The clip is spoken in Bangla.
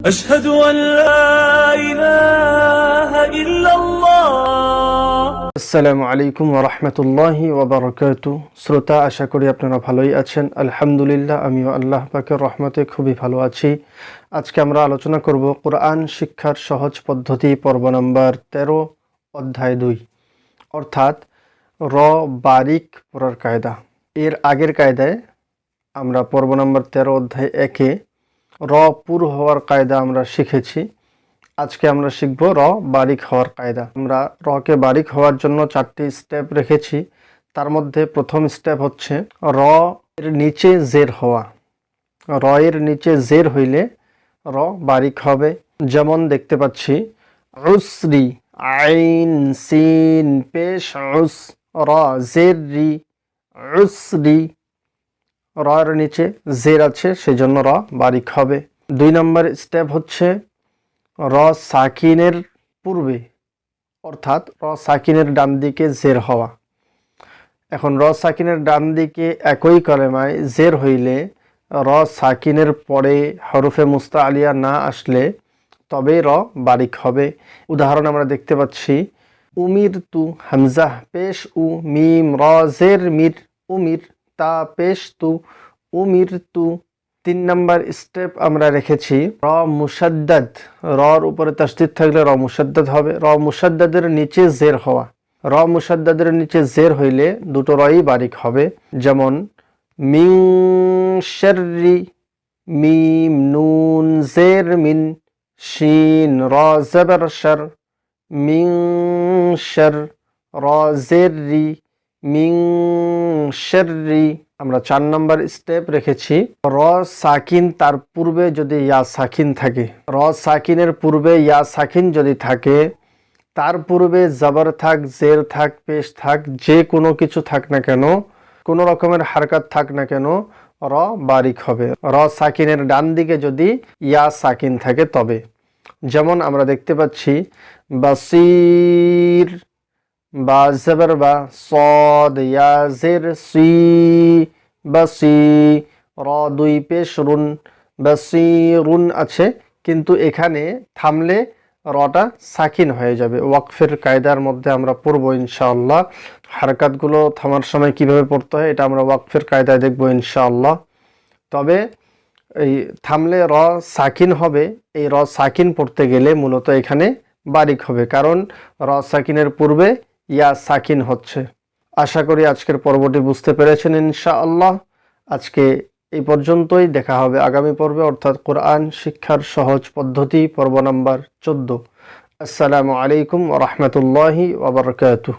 أشهد أن لا إله إلا الله আসসালামু আলাইকুম ওরহমতুল্লাহি ওবরকাত শ্রোতা আশা করি আপনারা ভালোই আছেন আলহামদুলিল্লাহ আমিও আল্লাহ পাকের রহমতে খুবই ভালো আছি আজকে আমরা আলোচনা করব কোরআন শিক্ষার সহজ পদ্ধতি পর্ব নম্বর তেরো অধ্যায় দুই অর্থাৎ র বারিক পড়ার কায়দা এর আগের কায়দায় আমরা পর্ব নম্বর তেরো অধ্যায় একে র পুর হওয়ার কায়দা আমরা শিখেছি। আজকে আমরা শিখব র বারিক হওয়ার কায়দা। আমরা রকে বারিক হওয়ার জন্য চারটি স্টেপ রেখেছি। তার মধ্যে প্রথম স্টেপ হচ্ছে র এর নিচে জের হওয়া। র এর নিচে জের হইলে র বারিক হবে। যেমন দেখতে পাচ্ছি, উসরি আইন সিন পেশ উস। র জের রি উসরি র এর নিচে জের আছে, সেজন্য র বারিক হবে। দুই নম্বর স্টেপ হচ্ছে র সাকিনের পূর্বে, অর্থাৎ র সাকিনের ডান দিকে জের হওয়া। এখন র সাকিনের ডান দিকে একই কলেমায় জের হইলে র সাকিনের পরে হরফে মুস্তা আলিয়া না আসলে তবে র বারিক হবে। উদাহরণ আমরা দেখতে পাচ্ছি, উমির তু হামজাহ, পেশ উ, মিম, র, জের, মির, উমির তা পেশ তু উমির তু তিন নম্বর স্টেপ আমরা রেখেছি, র মুসাদ্দাদ রর উপরে তাসদিদ থাকলে র মুসাদ্দাদ হবে। র মুসাদ্দাদের নিচে জের হওয়া। র মুসাদ্দাদের নিচে জের হইলে দুটো রই বারিক হবে। যেমন, মিং মিম নুন জের মিন, শিন র জবর শর, মিং শর র রি মিং শাররি, আমরা চার নম্বর স্টেপ রেখেছি। র সাকিন তার পূর্বে যদি ইয়া সাকিন থাকে। র সাকিনের পূর্বে ইয়া সাকিন যদি থাকে, তার পূর্বে জবর থাক, জের থাক, পেশ থাক, যে কোনো কিছু থাক না কেন, কোনো রকমের হারকাত থাক না কেন, র বারিক হবে। র সাকিনের ডান দিকে যদি ইয়া সাকিন থাকে তবে। যেমন আমরা দেখতে পাচ্ছি, বাসির বা জবর বা সদ ইয়াজের সি বাসি র দুই পেশ রুন বাসি রুন আছে, কিন্তু এখানে থামলে রটা সাকিন হয়ে যাবে। ওয়াকফের কায়দার মধ্যে আমরা পড়ব ইনশাআল্লাহ। হারকাতগুলো থামার সময় কীভাবে পড়তে হয় এটা আমরা ওয়াকফের কায়দায় দেখব ইনশাআল্লাহ। তবে এই থামলে র সাকিন হবে, এই র সাকিন পড়তে গেলে মূলত এখানে বারিক হবে, কারণ র সাকিনের পূর্বে ইয়া সাকিন হচ্ছে। আশা করি আজকের পর্বটি বুঝতে পেরেছেন ইনশাআল্লাহ। আজকে এই পর্যন্তই, দেখা হবে আগামী পর্বে, অর্থাৎ কোরআন শিক্ষার সহজ পদ্ধতি, পর্ব নাম্বার চোদ্দ। আসসালামু আলাইকুম রহমতুল্লাহি ওবরকাতুহ